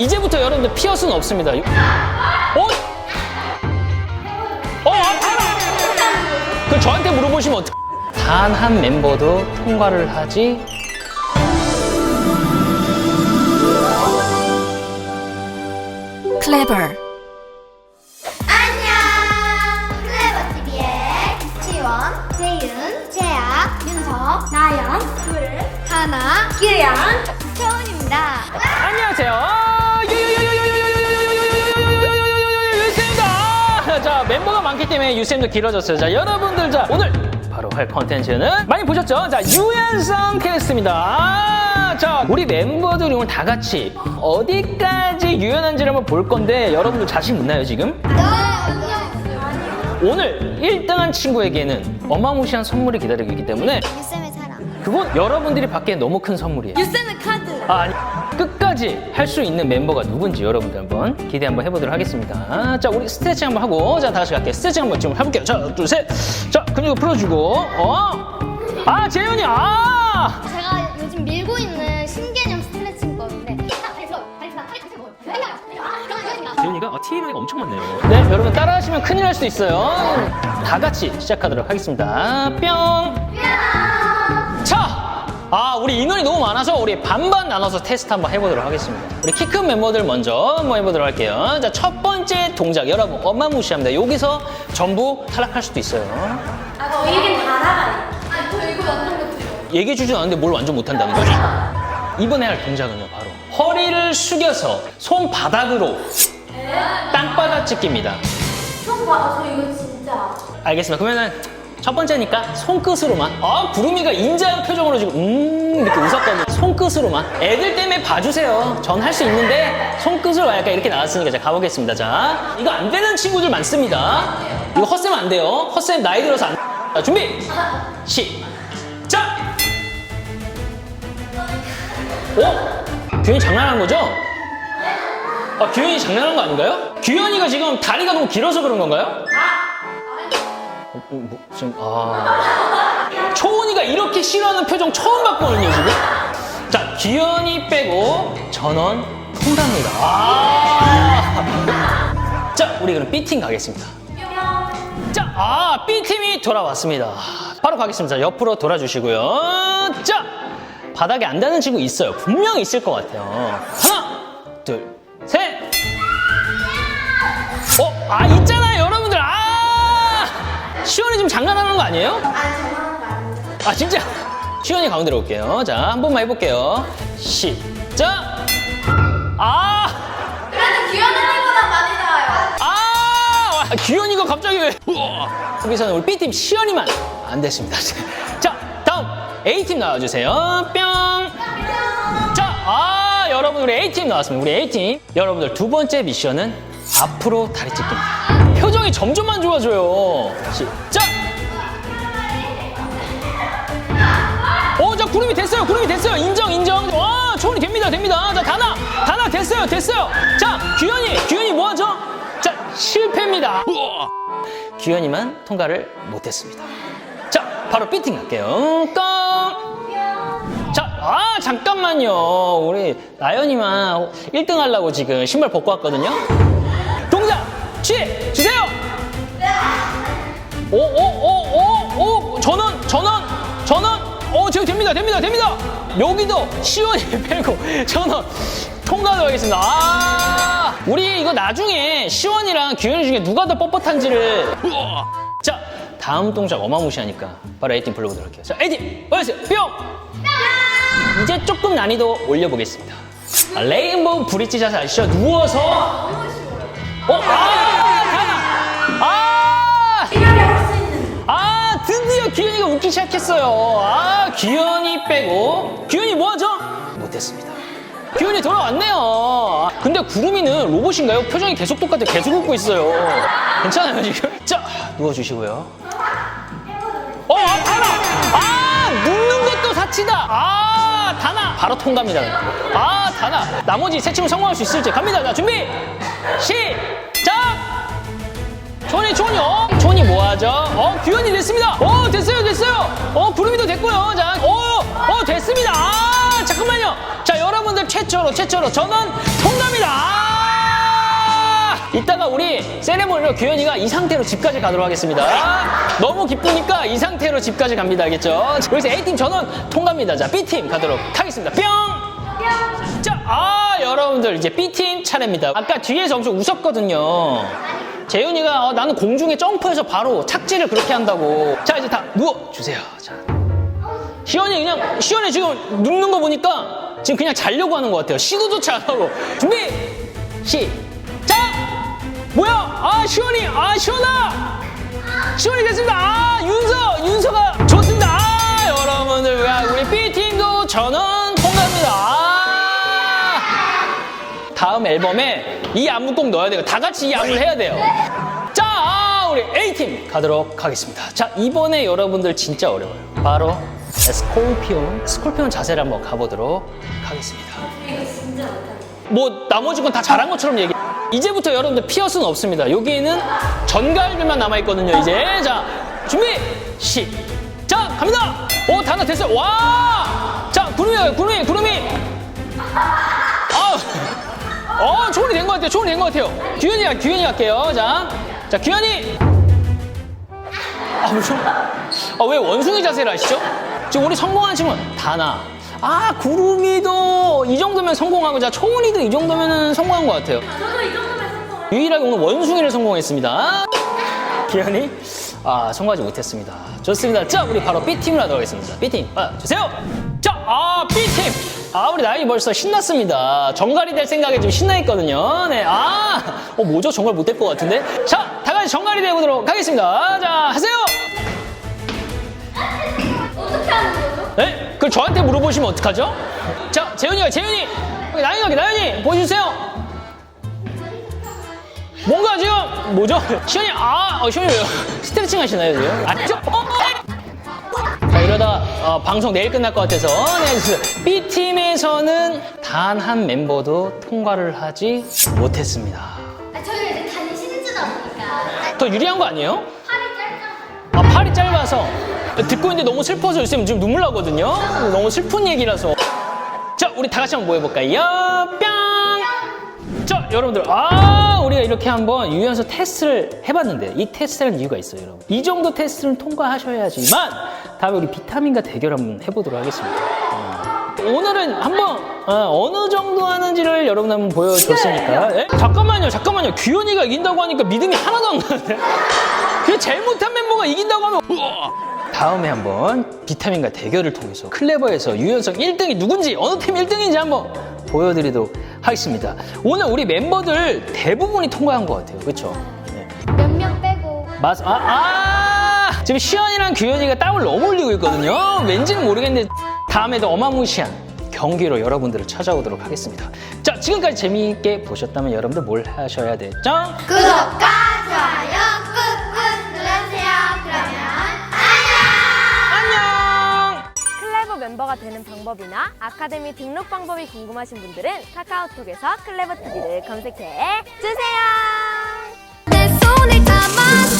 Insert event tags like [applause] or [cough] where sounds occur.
이제부터 여러분들 피할 수는 없습니다. 어? 어, 알아! 그 저한테 물어보시면 어떡 단 한 멤버도 통과를 하지 clever, 때문에 유쌤도 길어졌어요. 자, 여러분들, 자, 오늘 바로 할 컨텐츠는 많이 보셨죠? 자, 유연성 캐스트입니다. 아, 자, 우리 멤버들이 오늘 다 같이 어디까지 유연한지를 한번 볼 건데 여러분들 자신 있나요, 지금? 오늘 1등한 친구에게는 어마무시한 선물이 기다리고 있기 때문에 유쌤의 사랑. 그건 여러분들이 받기엔 너무 큰 선물이에요. 유쌤의 카드. 아, 아니 끝까지 할 수 있는 멤버가 누군지 여러분들 한번 기대 한번 해보도록 하겠습니다. 자, 우리 스트레칭 한번 하고 자, 다 같이 갈게요. 스트레칭 한번 좀 해볼게요. 자, 둘, 셋. 자, 근육을 풀어주고 어. 아, 재현이 아. 제가 요즘 밀고 있는 신개념 스트레칭 법인데. 재현이가 아, TMI가 엄청 많네요. 네, 여러분 따라하시면 큰일 날 수도 있어요. 다 같이 시작하도록 하겠습니다. 뿅. 자, 아 우리 인원이 너무 많아서 우리 반반 나눠서 테스트 한번 해보도록 하겠습니다. 우리 키 큰 멤버들 먼저 한번 해보도록 할게요. 자, 첫 번째 동작 여러분 어마무시합니다. 여기서 전부 탈락할 수도 있어요. 아, 저희는 다 나가요. 아, 저 이거 완전 못해요. 얘기해 주진 않았는데 뭘 완전 못한다는 거지? 이번에 할 동작은요 바로 허리를 숙여서 손바닥으로 땅바닥 찍기입니다. 형 봐, 저 이거 진짜. 알겠습니다. 그러면은 첫 번째니까 손끝으로만. 아 구름이가 인자한 표정으로 지금 음 이렇게 웃었거든요. 손끝으로만. 애들 때문에 봐주세요. 전 할 수 있는데 손끝으로 약간 이렇게 나왔으니까 자 가보겠습니다. 자 이거 안 되는 친구들 많습니다. 이거 헛셈 안 돼요. 헛셈 나이 들어서 안. 자 준비 시작. 어? 규현이 장난하는 거죠? 아 규현이 장난한 거 아닌가요? 규현이가 지금 다리가 너무 길어서 그런 건가요? 어, 뭐, 지금 아 초은이가 이렇게 싫어하는 표정 처음 봤거든요 지금 자 기현이 빼고 전원 통과입니다 아. 자 우리 그럼 B팀 가겠습니다 자, 아, B팀이 돌아왔습니다. 바로 가겠습니다. 자, 옆으로 돌아주시고요. 자, 바닥에 안 닿는 친구 있어요. 분명히 있을 것 같아요. 하나, 둘, 셋. 어, 아, 있잖아요! 시원이 지금 장난하는 거 아니에요? 아. 아, 진짜. 시원이 가운데로 올게요. 자, 한 번만 해볼게요. 시작. 아! 그래도 기현언니보다 많이 나와요. 아! 와, 규현이가 갑자기 왜? 우와. 여기서는 우리 B팀 시연이만 안 됐습니다. [laughs] 자, 다음 A팀 나와주세요. 뿅. 자, 아, 여러분 우리 A팀 나왔습니다. 우리 A팀. 여러분들 두 번째 미션은 앞으로 다리 찢기입니다. 표정이 점점만 좋아져요. 시작. 어, 자, 구름이 됐어요. 구름이 됐어요. 인정, 인정. 와, 초원이 됩니다, 됩니다. 자, 다나, 다나 됐어요, 됐어요. 자, 규현이, 규현이 뭐 하죠? 자, 실패입니다. 규현이만 통과를 못했습니다. 자, 바로 B팀 갈게요. 깡! 자, 아, 잠깐만요. 우리 나연이만 1등 하려고 지금 신발 벗고 왔거든요. 동작! 취해! 주세요! 오, 오, 오, 오, 오, 전원, 전원, 전원. 오, 지금 됩니다, 됩니다, 됩니다. 여기도 시원히 [laughs] 빼고 전원 통과하도록 하겠습니다. 아, 우리 이거 나중에 시원이랑 규현이 중에 누가 더 뻣뻣한지를. 자, 다음 동작 어마무시하니까 바로 A팀 불러보도록 할게요. 자, A팀, 보여주세요. 뿅! 이제 조금 난이도 올려보겠습니다. 아, 레인보우 브릿지 자세 아시죠? 누워서. 어, 아, 규현이가 웃기 시작했어요. 아, 규현이 빼고. 규현이 뭐하죠? 못했습니다. 규현이 돌아왔네요. 아, 근데 구름이는 로봇인가요? 표정이 계속 똑같아요. 계속 웃고 있어요. 괜찮아요, 지금? 자, 누워주시고요. 어, 아, 다나! 아, 눕는 것도 사치다! 아, 다나! 바로 통과입니다. 아, 다나! 나머지 세 친구 성공할 수 있을지 갑니다. 자, 준비! 시작! 초니 초니 어? 초니 뭐하죠? 어 규현이 됐습니다 어 됐어요 됐어요 어 구름이도 됐고요 자어어 됐습니다 아 잠깐만요 자 여러분들 최초 최초로 최초로 저는 통과입니다. 아! 이따가 우리 세레모니로 규현이가 이 상태로 집까지 가도록 하겠습니다. 너무 기쁘니까 이 상태로 집까지 갑니다. 알겠죠? 여기서 A팀 저는 통과입니다. 자, B팀 가도록 하겠습니다. 뿅! 자, 아, 여러분들 이제 B팀 차례입니다. 아까 뒤에서 엄청 웃었거든요. 재윤이가 어, 나는 공중에 점프해서 바로 착지를 그렇게 한다고. 자, 이제 다 누워 주세요. 자. 시원이 그냥 시원이 지금 눕는 거 보니까 지금 그냥 자려고 하는 것 같아요. 시도조차 안 하고 준비 시작. 뭐야? 아 시원이 아 시원아 시원이 됐습니다. 아 윤서 윤서가 다음 앨범에 이 안무 꼭 넣어야 돼요. 다 같이 이 안무를 해야 돼요. 자, 아, 우리 A팀 가도록 하겠습니다. 자, 이번에 여러분들 진짜 어려워요. 바로 스콜피온, 스콜피온 자세를 한번 가보도록 하겠습니다. 뭐, 나머지 건 다 잘한 것처럼 얘기. 이제부터 여러분들 피어스는 없습니다. 여기에는 전갈들만 남아 있거든요, 이제. 자, 준비, 시작! 갑니다! 오, 단어 됐어요. 와! 자, 구름이, 구름이, 구름이. 아, 어, 초원이 된것 같아요. 초원이 된것 같아요. 규현이가, 규현이 할게요. 자, 자, 규현이. 아, 무슨. 아, 왜 원숭이 자세를 하시죠? 지금 우리 성공한 친구는 다나. 아, 구름이도 이 정도면 성공하고, 자, 초원이도 이 정도면 성공한 것 같아요. 저도 이 정도면 성공을. 유일하게 오늘 원숭이를 성공했습니다. 기현이 아 성공하지 못했습니다. 좋습니다. 자 우리 바로 B팀으로 하도록 하겠습니다. B팀 주세요. 자, 아 B팀. 아 우리 나이 벌써 신났습니다. 정갈이 될 생각에 좀 신나 있거든요. 네, 아, 어 뭐죠? 정갈 못 될 것 같은데. 자, 다 같이 정갈이 되보도록 하겠습니다. 자, 하세요. 어떻게 하는 거죠? 네, 그걸 저한테 물어보시면 어떡하죠? 자, 재윤이가 재윤이, 여기 나연이 여기 나연이 보여주세요. 뭔가 지금 뭐죠? 시현이 아, 어, 시현이 왜요? 스트레칭 하시나요 지금? 아죠? 어? 자 이러다 어, 방송 내일 끝날 것 같아서 네, 그래서 B 팀에서는 단 한 멤버도 통과를 하지 못했습니다. 아, 저희가 이제 다니시는 주다 보니까 더 유리한 거 아니에요? 팔이 짧잖아요. 아 팔이 짧아서 듣고 있는데 너무 슬퍼서 요즘 지금 눈물 나거든요. 너무 슬픈 얘기라서. 자, 우리 다 같이 한번 모여볼까요? 뿅! 자, 여러분들, 아, 우리가 이렇게 한번 유연서 테스트를 해봤는데 이 테스트는 이유가 있어요, 여러분. 이 정도 테스트는 통과하셔야지만 다음에 우리 비타민과 대결 한번 해보도록 하겠습니다. 어. 오늘은 한번 어, 느 정도 하는지를 여러분 한번 보여줬으니까. 예? 잠깐만요, 잠깐만요. 규현이가 이긴다고 하니까 믿음이 하나도 안 가는데. 그 제일 못한 멤버가 이긴다고 하면 우와! 다음에 한번 비타민과 대결을 통해서 클레버에서 유연성 1등이 누군지 어느 팀 1등인지 한번 보여드리도록 하겠습니다. 오늘 우리 멤버들 대부분이 통과한 것 같아요. 그렇죠? 네. 몇명 빼고. 맞아. 아, 아! 지금 시연이랑 규현이가 땀을 너무 흘리고 있거든요. 왠지는 모르겠는데 다음에도 어마무시한 경기로 여러분들을 찾아오도록 하겠습니다. 자, 지금까지 재미있게 보셨다면 여러분들 뭘 하셔야 되죠? 구독과 좋아요 꾹꾹 눌러주세요. 그러면 안녕. 안녕! 클레버 멤버가 되는 방법이나 아카데미 등록 방법이 궁금하신 분들은 카카오톡에서 클레버 TV를 검색해 주세요. 내 손을 잡았어.